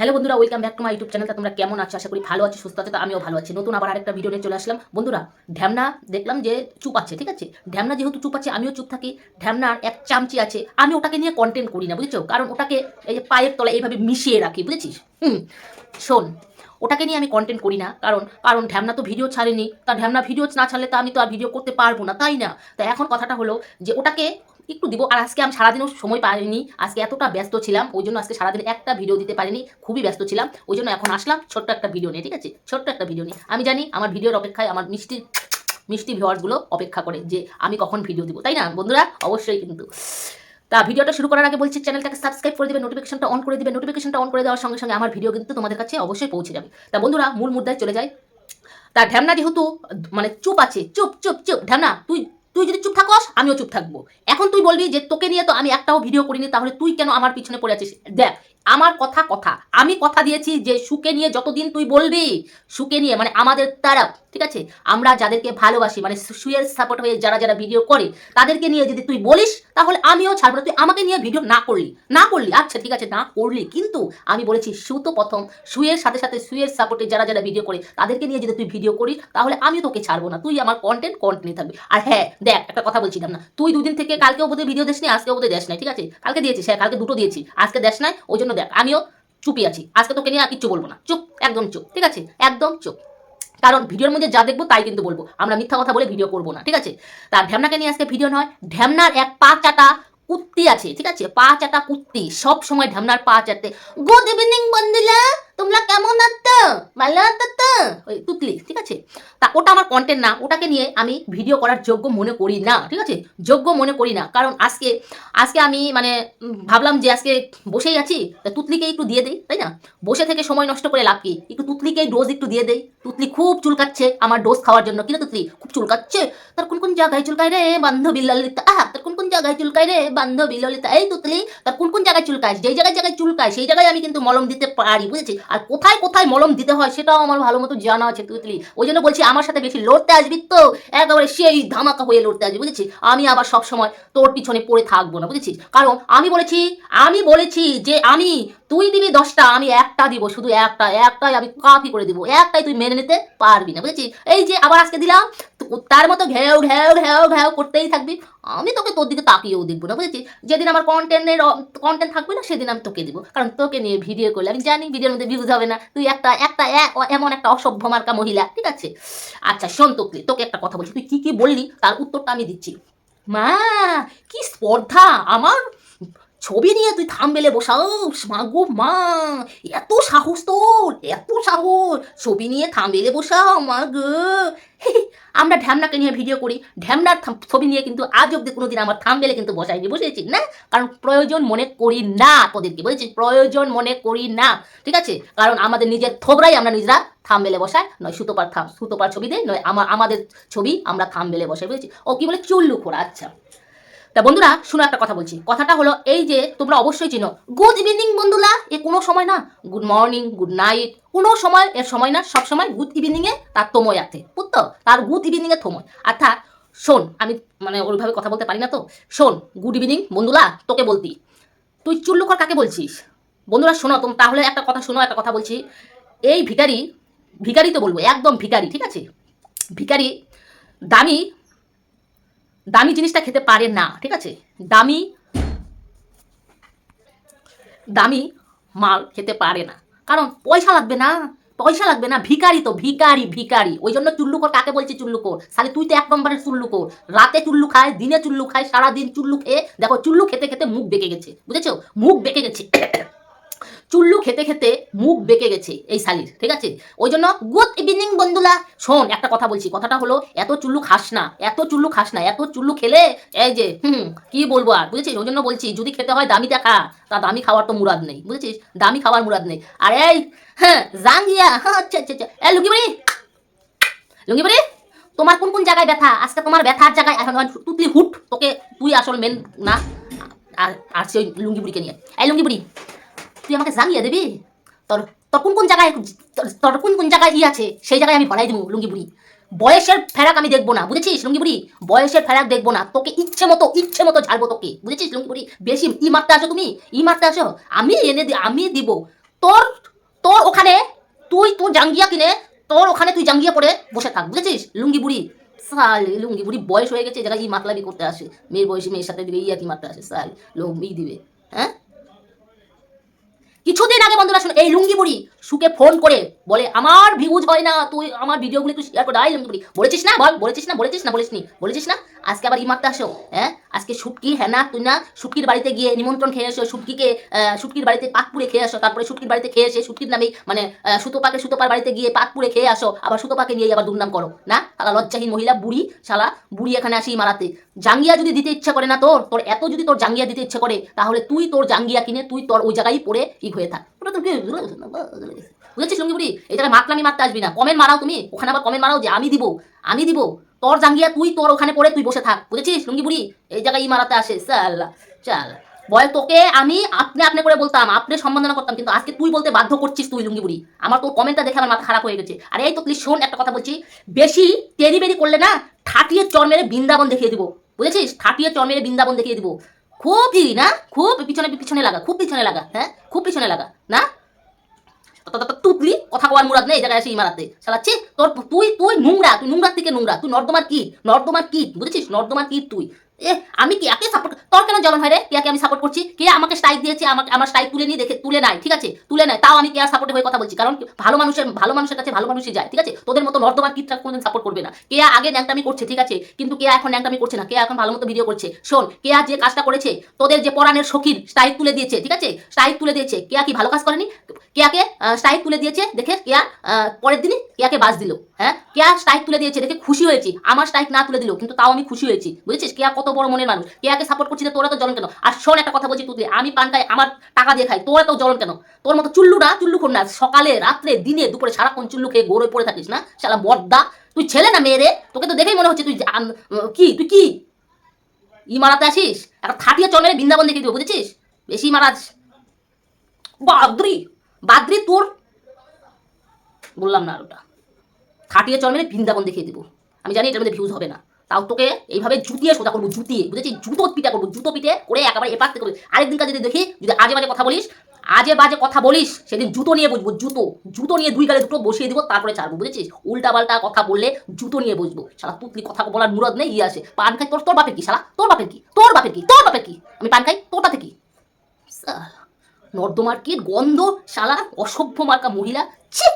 Hello বন্ধুরা welcome back to my YouTube চ্যানেলটা তোমরা কেমন আছো? আশা করি ভালো আছো, সুস্থ আছো, তো আমিও ভালো আছি। নতুন আবার আরেকটা ভিডিও নিয়ে চলে আসলাম। বন্ধুরা, ঢ্যামনা, দেখলাম যে চুপ আছে, ঠিক আছে? ঢ্যামনা যেহেতু চুপ আছে, আমিও চুপ থাকি। ঢ্যামনার এক চামচি আছে। আমি ওটাকে নিয়ে কন্টেন্ট করি না, বুঝেছ? কারণ ওটাকে এই যে পায়ের তলায় এইভাবে মিশিয়ে রাখি, বুঝেছিস? হুম, শোন, ওটাকে নিয়ে আমি কন্টেন্ট করি না। কারণ কারণ ঢ্যামনা তো ভিডিও ছাড়েনি। তা ঢ্যামনা ভিডিও না ছাড়লে তো আমি তো আর ভিডিও করতে পারব না, তাই না? তা এখন কথাটা হলো যে ওটাকে একটু দিব। আর আজকে আমি সারাদিনও সময় পাইনি। আজকে এতটা ব্যস্ত ছিলাম, ওই জন্য আজকে সারাদিন একটা ভিডিও দিতে পারিনি। খুবই ব্যস্ত ছিলাম। ওই জন্য এখন আসলাম ছোট্ট একটা ভিডিও নিয়ে, ঠিক আছে? ছোট্ট একটা ভিডিও নিয়ে। আমি জানি আমার ভিডিওর অপেক্ষায় আমার মিষ্টি মিষ্টি ভিউয়ার্সগুলো অপেক্ষা করে যে আমি কখন ভিডিও দিব, তাই না? বন্ধুরা, অবশ্যই কিন্তু। তা ভিডিওটা শুরু করার আগে বলছি, চ্যানেলটাকে সাবস্ক্রাইব করে দিবে নোটিফিকেশনটা অন করে দিবে। নোটিফিকেশনটা অন করে দেওয়ার সঙ্গে সঙ্গে আমার ভিডিও কিন্তু তোমাদের কাছে অবশ্যই পৌঁছে যাবে। তা বন্ধুরা, মূল মুদ্রায় চলে যায় তা ঢ্যামনা যেহেতু মানে চুপ আছে, চুপ চুপ চুপ। ঢ্যামনা, তুই তুই যদি চুপ থাকস, আমিও চুপ থাকব। এখন তুই বলবি যে, তোকে নিয়ে তো আমি একটাও ভিডিও করিনি, তাহলে তুই কেন আমার পিছনে পড়ে আছিস? দেখ আমার কথা কথা। আমি কথা দিয়েছি যে সুকে নিয়ে যতদিন তুই বলবি সুকে নিয়ে মানে আমাদের তারা, ঠিক আছে? আমরা যাদেরকে ভালোবাসি মানে সুয়ের সাপোর্ট হয়ে যারা যারা ভিডিও করে, তাদেরকে নিয়ে যদি তুই বলিস, তাহলে আমিও ছাড়বো না। তুই আমাকে নিয়ে ভিডিও না করলি না করলি আচ্ছা ঠিক আছে, না করলি, কিন্তু আমি বলেছি সু তো প্রথম, সুয়ের সাথে সাথে সুয়ের সাপোর্টে যারা যারা ভিডিও করে, তাদেরকে নিয়ে যদি তুই ভিডিও করিস, তাহলে আমিও তোকে ছাড়বো না। তুই আমার কন্টেন্ট কন্টিনিউ থাকবে। আর হ্যাঁ দেখ, একটা কথা বলছিলাম না। তুই দুদিন থেকে কালকেও বোধহয় ভিডিও দিস নি আজকেও বোধহয় দেশ নাই, ঠিক আছে? কালকে দিয়েছিস হ্যাঁ কালকে দুটো দিয়েছি, আজকে দেশ নাই, ওই জন্য দেখ, আমিও চুপি আছি। আজকে তোকে নিয়ে আর কিচ্ছু বলব না। চুপ, একদম চুপ, ঠিক আছে? একদম চুপ। কারণ ভিডিওর মধ্যে যা দেখব তাই কিন্তু বলব। আমরা মিথ্যা কথা বলে ভিডিও করব না, ঠিক আছে? তার ঢ্যামনাকে নিয়ে আজকে ভিডিও নয়, ঢ্যামনার এক পা চাটা কুত্তি আছে, ঠিক আছে? পা চাটা কুত্তি। সব সময় ঢ্যামনার পা চাটতে। গুড ইভিনিং বন্ধুরা! তোমরা কেমন আছো? ভালো তো? ওই তুতলি ঠিক আছে? তা ওটা আমার কন্টেন্ট না, ওটাকে নিয়ে আমি ভিডিও করার যোগ্য মনে করি না, ঠিক আছে? যোগ্য মনে করি না, কারণ আজকে আজকে আমি মানে ভাবলাম যে আজকে বসেই আছি, তা তুতলিকে একটু দিয়ে দেই, তাই না? বসে থেকে সময় নষ্ট করে লাভ কি? একটু তুতলিকে ডোজ একটু দিয়ে দেই। তুতলি খুব চুলকাচ্ছে আমার ডোজ খাওয়ার জন্য কিনা তুতলি? খুব চুলকাচ্ছে? তার কোন কোন জায়গায় চুলকায় রে বান্ধবী ললিতা? আহ, তার কোন কোন জায়গায় চুলকায় রে বান্ধবী ললিতা? এই তুতলি, তার কোন কোন জায়গায় চুলকায়? যেই জায়গায় জায়গায় চুলকায়, সেই জায়গায় আমি কিন্তু মলম দিতে পারি বুঝেছি আর কোথায় কোথায় মলম দিতে হয় সেটাও আমার ভালো মতো জানা আছে তুতলি। ওই জন্য বলছি আমার সাথে বেশি লড়তে আসবি তো, একেবারে সেই ধামাকা হয়ে লড়তে আসবি, বুঝেছিস? আমি আবার সব সময় তোর পিছনে পড়ে থাকব না, বুঝেছিস? কারণ আমি বলেছি আমি বলেছি যে আমি তুই দিবি দশটা, আমি একটা দিব, শুধু একটা, একটাই আমি কাফি করে দিব, একটাই তুই মেনে নিতে পারবি না, বুঝেছিস? এই যে আবার আজকে দিলাম তার মতো ঘেউ ঘেউ ঘেউ ঘেউ করতেই থাকবি, আমি তোকে তোর দিকে তাকিয়েও দেখব না, বুঝেছিস? যেদিন আমার কন্টেন্টের কন্টেন্ট থাকবে না, সেদিন আমি তোকে দিব, কারণ তোকে নিয়ে ভিডিও করলে, আমি জানি ভিডিওর মধ্যে ভিউজ হবে না, তুই একটা একটা এমন একটা অসভ্য মার্কা মহিলা, ঠিক আছে? আচ্ছা শোন তোকে তোকে একটা কথা বলছি, তুই কি কি বললি, তার উত্তরটা আমি দিচ্ছি। মা, কি স্পর্ধা, আমার ছবি নিয়ে তুই থামবেলে বসাস মা গো মা এত সাহস তোর এত সাহস ছবি নিয়ে থামবেলে বসাও মা গো আমরা ঢ্যামনাকে নিয়ে ভিডিও করি ঢ্যামনার থাম- ছবি নিয়ে কিন্তু আজ অব্দি কোনোদিন আমার থাম থামবেলে কিন্তু বসাইনি বসেছি না কারণ প্রয়োজন মনে করি না তোদেরকে বলেছি প্রয়োজন মনে করি না ঠিক আছে কারণ আমাদের নিজের থোবরাই আমরা নিজেরা থামবেলে বসাই নয় সুতোপার থাম সুতোপার ছবি দেয় নয় আমার আমাদের ছবি আমরা থামবেলে বসাই বুঝেছি ও কি বলে চুল্লু খোরা আচ্ছা তা বন্ধুরা, শুনো একটা কথা বলছি। কথাটা হলো এই যে তোমরা অবশ্যই চিনো গুড ইভিনিং বন্ধুরা, এ কোনো সময় না গুড মর্নিং গুড নাইট কোনো সময়, এর সময় না, সব সময় গুড ইভিনিং এ তার তোময় আছে, বুঝতো? তার গুড ইভিনিং এ থময়। অর্থাৎ শোন, আমি মানে ওইভাবে কথা বলতে পারি না তো। শোন গুড ইভিনিং বন্ধুরা, তোকে বলতি। তুই চুল্লুকর কাকে বলছিস? বন্ধুরা, শোনো, তুমি তাহলে একটা কথা শোনো, একটা কথা বলছি। এই ভিখারি ভিখারি তো বলব, একদম ভিখারি, ঠিক আছে? ভিখারি দামি দামি জিনিসটা খেতে পারে না, ঠিক আছে? দামি দামি মাল খেতে পারে না। কারণ পয়সা লাগবে না, পয়সা লাগবে না ভিকারি তো ভিকারি ভিকারি ওই জন্য চুল্লুকর কাকে বলছি চুল্লুকর? সালে তুই তো এক নম্বরের চুল্লুকর। রাতে চুল্লু খায়, দিনে চুল্লু খায়, সারাদিন চুল্লু খেয়ে, দেখো চুল্লু খেতে খেতে মুখ বেঁকে গেছে, বুঝেছ? মুখ বেঁকে গেছে। চুল্লু খেতে খেতে মুখ বেঁকে গেছে এই শালির, ঠিক আছে? ওই জন্য গুড ইভিনিং বন্ধুলা শোন, একটা কথা বলছি, কথাটা হলো এত চুল্লু খাস না, এত চুল্লু খাস না, এত চুল্লু খেলে এই যে, হুম, কি বলব আর, বুঝেছিস? ওই জন্য বলছি, যদি খেতে হয় দামিটা খা তা দামি খাওয়ার তো মুরাদ নেই, বুঝেছিস? দামি খাওয়ার মুরাদ নেই। আর এই হ্যাঁ জাঙ্গিয়া হ্যাঁ আচ্ছা আচ্ছা আচ্ছা এই লুঙ্গিবাড়ি লুঙ্গিবাড়ি তোমার কোন কোন জায়গায় ব্যথা? আজকে তোমার ব্যথার জায়গায়, এখন তুতলি হুট, তোকে তুই আসল মেন না, আর আর সেই লুঙ্গি বুড়িকে নিয়ে। এই লুঙ্গি বুড়ি তুই আমাকে জানিয়ে দিবি? তোর তোর কোন কোন জায়গায়, তোর- কোন কোন জায়গায় ই আছে, সেই জায়গায় আমি ভরাই দেবো, লুঙ্গি বুড়ি। বয়সের ফেরাক আমি দেখব না, বুঝেছিস, লুঙ্গি বুড়ি? বয়সের ফেরাক দেখব না, তোকে ইচ্ছে মতো ইচ্ছে মতো ঝাড়বো তোকে, বুঝেছিস, লুঙ্গি বুড়ি? বেশি ই মারতে আসো তুমি, ই মারতে আসো, আমি এনে দি, আমি দিব। তোর তোর ওখানে, তুই তোর জাঙ্গিয়া কিনে, তোর ওখানে তুই জাঙ্গিয়া পরে বসে থাক, বুঝেছিস, লুঙ্গি বুড়ি? সাল, লুঙ্গি বুড়ি বয়স হয়ে গেছে যারা ই মাতলামি করতে আসে, মেয়ের বয়সী মেয়ের সাথে দিবে ইয়া কি মারতে আসে, সাল, লোক দিবে হ্যাঁ? কিছুদিন আগে বন্ধুরা শুনে এই লুঙ্গি বুড়ি সুকে ফোন করে বলে আমার ভিউজ হয় না তুই আমার ভিডিওগুলো একটু শেয়ার করে। লুঙ্গি বুড়ি বলেছিস না? বল বলেছিস না? বলেছিস না? বলিসনি। বলেছিস না? আজকে আবার ই মারতে আসো। হ্যাঁ? আজকে শুটকি হ্যাঁ না তুই না শুটকির বাড়িতে গিয়ে নিমন্ত্রণ খেয়ে এসো শুটকিকে আহ, শুটকির বাড়িতে পাক পুড়ে খেয়ে আসো তারপরে শুটকির বাড়িতে খেয়ে এসে শুটকির নামে মানে সুতোপাকে সুতোপার বাড়িতে গিয়ে পাক পুড়ে খেয়ে আসো আবার সুতোপাকে নিয়ে আবার দুর্নাম করো। না? শালা লজ্জাহীন মহিলা বুড়ি শালা বুড়ি এখানে আসি মারাতে। জাঙ্গিয়া যদি দিতে ইচ্ছা করে না তোর তোর এত যদি তোর জাঙ্গিয়া দিতে ইচ্ছা করে তাহলে তুই তোর জাঙ্গিয়া কিনে তুই তোর ওই জায়গায় পড়ে ই হয়ে থাক। ওটা তোর বুঝেছিস বুড়ি এই জায়গায় মাতলামি মারতে আসবি না। কমেন্ট মারাও তুমি, ওখানে আবার কমেন্ট মারাও যে আমি দিব আমি দিব। তোর জাঙ্গিয়া তুই তোর ওখানে পড়ে তুই বসে থাক, বুঝেছিস বুড়ি এই জায়গায় ই মারাতে আসে, চাল তোকে আমি আপনি আপনি করে বলতাম, আপনি সম্বোধনা করতাম, কিন্তু আজকে তুই বলতে বাধ্য করছিস তুই লুঙ্গি বুড়ি আমার তোর কমেন্টটা দেখে আমার মাথা খারাপ হয়ে গেছে। আর এই তো প্লিজ শোন একটা কথা বলছি। বেশি টেরি বেরি করলে না, ঠাটিয়ে চর মেরে বৃন্দাবন দেখিয়ে দিব। বুঝেছিস? ঠাটিয়ে চর মেরে বৃন্দাবন দেখিয়ে দিব। খুবই না? খুব পিছনে পিছনে লাগা, খুব পিছনে লাগা হ্যাঁ? খুব পিছনে লাগা, না? ত- ত- ত- তুতলি কথা কওয়ার মুরাদ নেই এই জায়গায় এসে ইমারাতে। চালাচ্ছি তোর, তুই তুই নোংরা, তুই নোংরার থেকে নোংরা, তুই নর্দমার কীট নর্দমার কীট, বুঝেছিস? নর্দমার কীট তুই। এ আমি কেয়াকে সাপোর্ট তোর কেন জ্বলন হয় রে? কেয়াকে আমি সাপোর্ট করছি। কে আমাকে স্ট্রাইক দিয়েছে? আমাকে আমার স্ট্রাইক তুলে নিয়ে দেখে তুলে নাই ঠিক আছে? তুলে নেয়। তাও আমি কেয়ার সাপোর্টে হয়ে কথা বলছি। কারণ ভালো মানুষের ভালো মানুষের কাছে ভালো মানুষই যায়, ঠিক আছে? তোদের মতো নর্দমার কীটটা কোনোদিন সাপোর্ট করবে না। কেয়া আগে ন্যাংটামি করছে, ঠিক আছে? কিন্তু কেয়া এখন ন্যাংটামি করছে না। কেয়া এখন ভালো মতো ভিডিও করছে? শোন কেয়া যে কাজটা করেছে, তোদের যে পরাণের সখীর স্ট্রাইক তুলে দিয়েছে, ঠিক আছে? স্ট্রাইক তুলে দিয়েছে। কেয়া কি ভালো কাজ করেনি? কেয়াকে স্ট্রাইক তুলে দিয়েছে দেখে কেয়া পরের দিনই কেয়াকে বাস দিল হ্যাঁ? কেয়া স্ট্রাইক তুলে দিয়েছে দেখে খুশি হয়েছি। আমার স্ট্রাইক না তুলে দিল, কিন্তু তাও আমি খুশি হয়েছি, বুঝেছিস? কেয়া কত বড় মনের মানুষ? কেয়াকে সাপোর্ট করছি তোরা তো জ্বলন কেন? আর শোন একটা কথা বলছি তুই আমি পান খাই আমার টাকা দিয়ে খাই, তোরা তো জ্বলন কেন? তোর মতো চুল্লু না, চুল্লু খোর না। সকালে, রাত্রে, দিনে, দুপুরে সারাক্ষণ চুল্লু খেয়ে গড়ে পড়ে থাকিস না? শালা বর্দা তুই ছেলে না মেয়ে তোকে তো দেখেই মনে হচ্ছে তুই কি? তুই কি? ই মারাতে আসিস? একটা থাটিয়ে চলে বৃন্দাবন দেখে দিব, বুঝেছিস? বেশি মারাজ বাদ্রি! বাদ্রি তোর! বললাম না আর ওটা। খাটিয়ে চল বৃন্দাবন দেখিয়ে দিব। আমি জানি এটার মধ্যে ভিউজ হবে না। তাও তোকে এইভাবে জুতিয়ে সোজা করব জুতিয়ে বুঝেছি জুতো পিটা করব, জুতো পিটে করে একেবারে এপার থেকে আরেকদিন কাজ যদি দেখি, যদি আজে বাজে কথা বলিস, আজে বাজে কথা বলিস, সেদিন জুতো নিয়ে বসবো, জুতো। জুতো নিয়ে দুই গালে দুটো বসিয়ে দিব, তারপরে ছাড়বো, বুঝেছিস? উল্টা পাল্টা কথা বললে জুতো নিয়ে বসবো। শালা তুতলি কথা বলার মুরদ নেই ইয়ে আসে পান খাই তোর তোর বাপের কি, শালা? তোর বাপের কি? তোর বাপের কি? তোর বাপের কি? আমি পান খাই তোর বাপের কি? নর্দমার কি গন্ধ, শালা, অসভ্য মার্কা মহিলা? ছি!